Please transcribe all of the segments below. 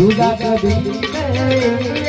You got Sudha Gadi,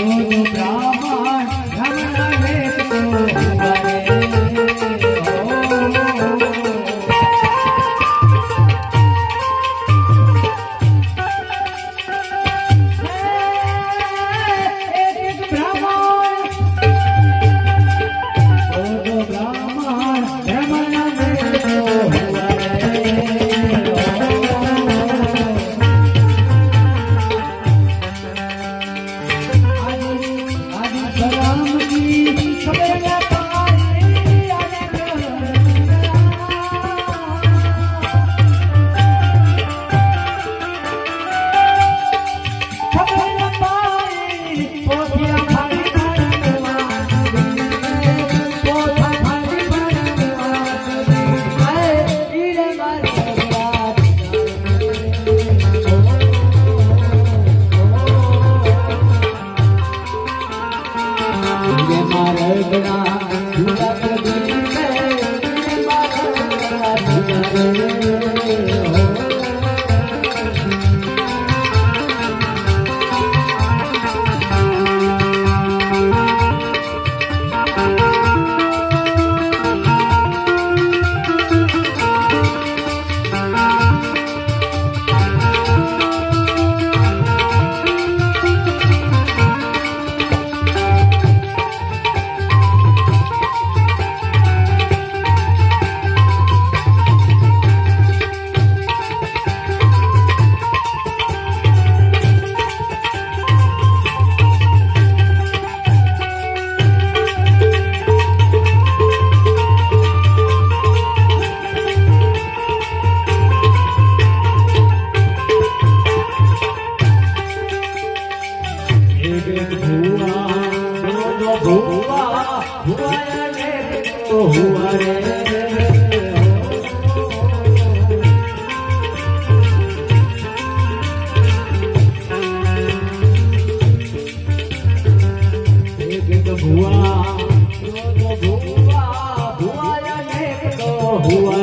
Vamos Brahma Música Bhuva Bhuva Bhuva Bhuva